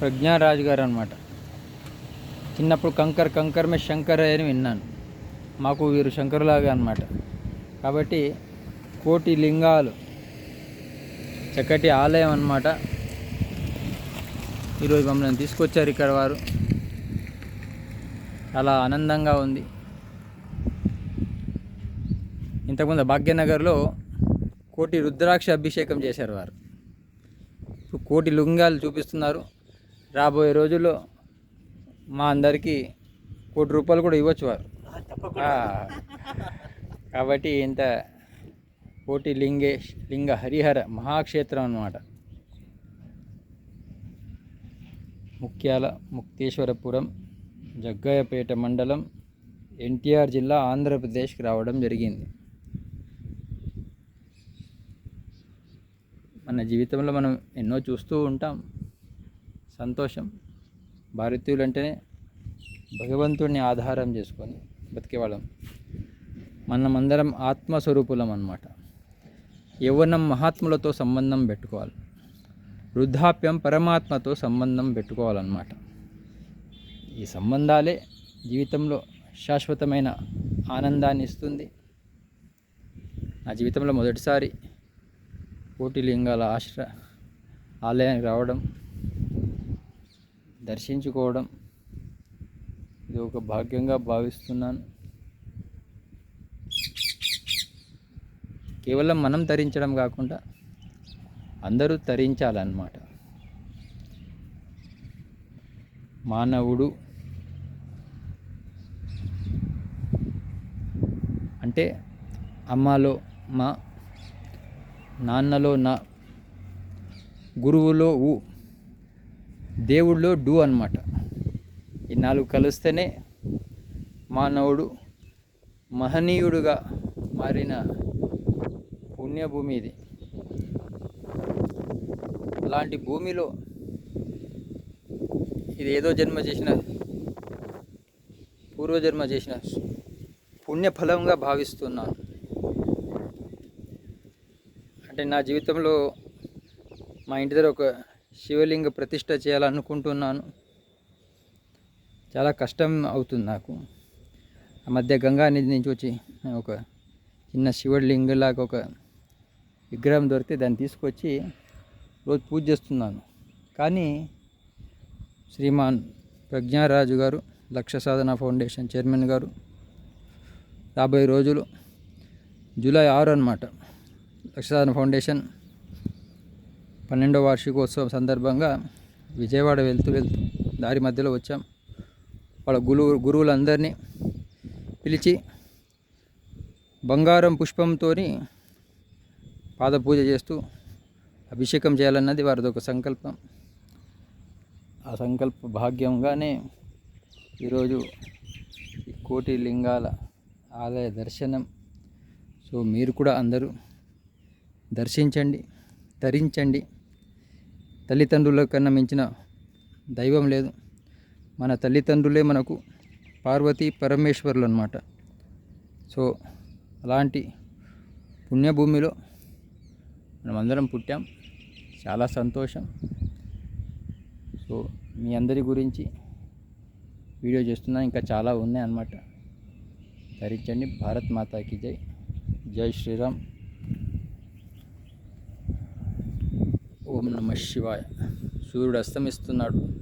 ప్రజ్ఞారాజు గారు అనమాట చిన్నప్పుడు కంకర్ కంకర్ మే శంకర్ అని విన్నాను. మాకు వీరు శంకరులాగా అనమాట కాబట్టి కోటి లింగాలు చక్కటి ఆలయం అనమాట ఈరోజు మమ్మల్ని తీసుకొచ్చారు ఇక్కడ వారు. చాలా ఆనందంగా ఉంది. ఇంతకుముందు భాగ్యనగర్లో కోటి రుద్రాక్ష అభిషేకం చేశారు వారు. ఇప్పుడు కోటి లింగాలు చూపిస్తున్నారు. రాబోయే రోజుల్లో మా అందరికీ కోటి రూపాయలు కూడా ఇవ్వచ్చు వారు. కాబట్టి ఇంత కోటి లింగేష్ లింగ హరిహర మహాక్షేత్రం అన్నమాట. ముఖ్యాల ముక్తేశ్వరపురం జగ్గయ్యపేట మండలం ఎన్టీఆర్ జిల్లా ఆంధ్రప్రదేశ్కి రావడం జరిగింది. మన జీవితంలో మనం ఎన్నో చూస్తూ ఉంటాం. సంతోషం. భారతీయులు అంటేనే భగవంతుడిని ఆధారం చేసుకొని బతికేవాళ్ళం. మనమందరం ఆత్మస్వరూపులం అన్నమాట. యవ్వనం మహాత్ములతో సంబంధం పెట్టుకోవాలి. వృద్ధాప్యం పరమాత్మతో సంబంధం పెట్టుకోవాలన్నమాట. ఈ సంబంధాలే జీవితంలో శాశ్వతమైన ఆనందాన్ని ఇస్తుంది. నా జీవితంలో మొదటిసారి కోటి లింగాల ఆశ్ర ఆలయానికి రావడం దర్శించుకోవడం. ఇది ఒక భాగ్యంగా భావిస్తున్నాను. కేవలం మనం తరించడం కాకుండా అందరూ తరించాలన్నమాట. మానవుడు అంటే అమ్మలో మా నాన్నలో నా గురువులో ఊ దేవుళ్ళు డు అన్నమాట. ఈ నాలుగు కలిస్తేనే మానవుడు మహనీయుడుగా మారిన పుణ్యభూమి ఇది అలాంటి భూమిలో ఇది ఏదో జన్మ చేసిన పూర్వజన్మ చేసిన పుణ్యఫలంగా భావిస్తున్నాను. అంటే నా జీవితంలో మా ఇంటి దగ్గర ఒక శివలింగ ప్రతిష్ట చేయాలనుకుంటున్నాను. చాలా కష్టం అవుతుంది నాకు. ఆ మధ్య గంగా నది నుంచి వచ్చి ఒక చిన్న శివలింగలాగా ఒక విగ్రహం దొరికితే దాన్ని తీసుకొచ్చి రోజు పూజ చేస్తున్నాను. కానీ శ్రీమాన్ ప్రజ్ఞారాజు గారు లక్ష సాధన ఫౌండేషన్ చైర్మన్ గారు రాబోయే రోజులు జూలై ఆరు అనమాట లక్ష సాధన ఫౌండేషన్ పన్నెండవ వార్షికోత్సవం సందర్భంగా విజయవాడ వెళ్తూ వెళ్తూ దారి మధ్యలో వచ్చాం. వాళ్ళ గురువు గురువులందరినీ పిలిచి బంగారం పుష్పంతో పాదపూజ చేస్తూ అభిషేకం చేయాలన్నది వారిది ఒక సంకల్పం. ఆ సంకల్ప భాగ్యంగానే ఈరోజు ఈ కోటి లింగాల ఆలయ దర్శనం. సో మీరు కూడా అందరూ దర్శించండి ధరించండి. తల్లిదండ్రుల కన్నా మించిన దైవం లేదు. మన తల్లిదండ్రులే మనకు పార్వతి పరమేశ్వరులు అనమాట సో అలాంటి పుణ్యభూమిలో మనమందరం పుట్టాం. చాలా సంతోషం. సో మీ అందరి గురించి వీడియో చేస్తున్నా ఇంకా చాలా ఉన్నాయి అన్నమాట. ధరించండి. భారత్ మాతాకి జై. జై శ్రీరామ్. ఓం నమ శివాయ. సూర్యుడు అస్తమిస్తున్నాడు.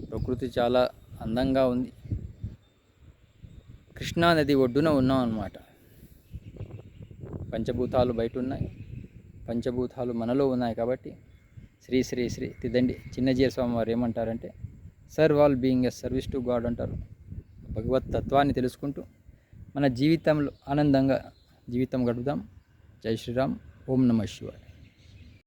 ప్రకృతి చాలా అందంగా ఉంది. కృష్ణా నది ఒడ్డున ఉన్నాం అన్నమాట. పంచభూతాలు బయట ఉన్నాయి. పంచభూతాలు మనలో ఉన్నాయి కాబట్టి శ్రీ శ్రీ శ్రీ తిదండి చిన్నజీర స్వామి వారు ఏమంటారంటే sir all being a service to god అంటారు. భగవత్ తత్వాన్ని తెలుసుకుంటూ మన జీవితంలో ఆనందంగా జీవితం గడుపుదాం. జై శ్రీరామ్. ఓం నమ శివాయ.